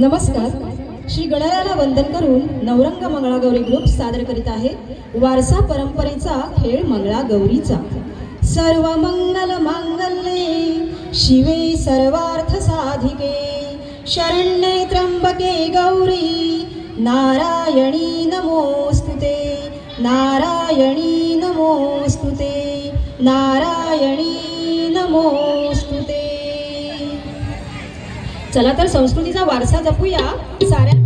नमस्कार. श्री गणराला वंदन करून नवरंग मंगळागौरी ग्रुप सादर करीत आहे वारसा परंपरेचा खेळ मंगळागौरीचा. सर्व मंगल मांगल्ये शिवे सर्वार्थ साधिके शरण्ये त्र्यंबके गौरी नारायणी नमोस्तुते नारायणी नमोस्तुते नारायणी नमो चला तर संस्कृतीचा वारसा जपूया. साऱ्या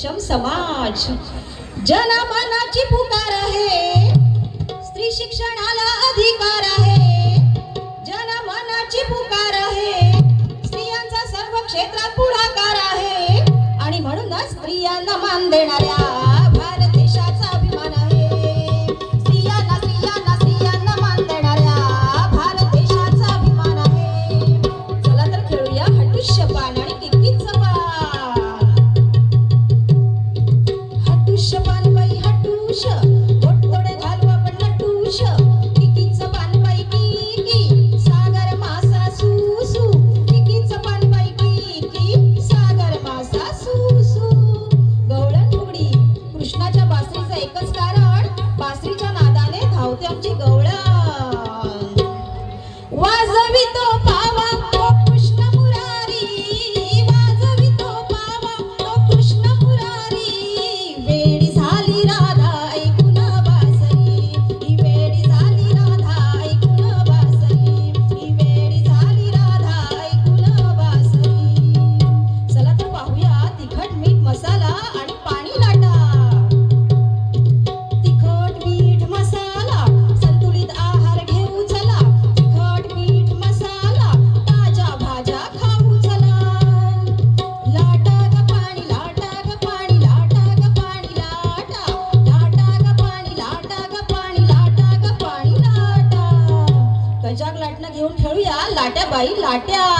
सक्षम समाज. जनमानाची पुकार आहे. स्त्री शिक्षणाला अधिकार आहे. जनमानाची पुकार आहे. स्त्रियांचा सर्व क्षेत्रात पुढाकार आहे. आणि म्हणूनच स्त्रियांना मान देणाऱ्या साठ्या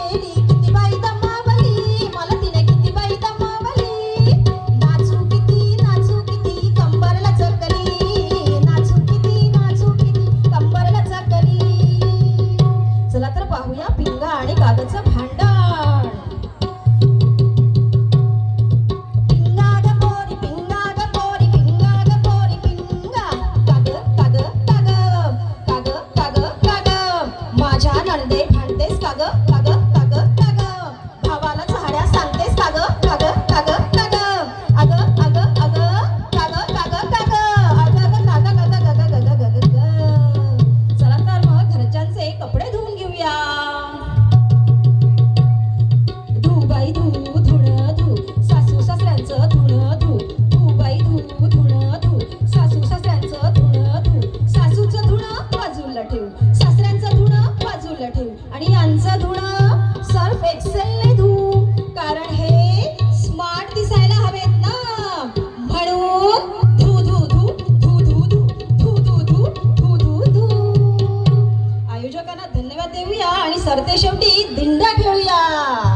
देऊया आणि सरते शेवटी दिंड्या खेळूया.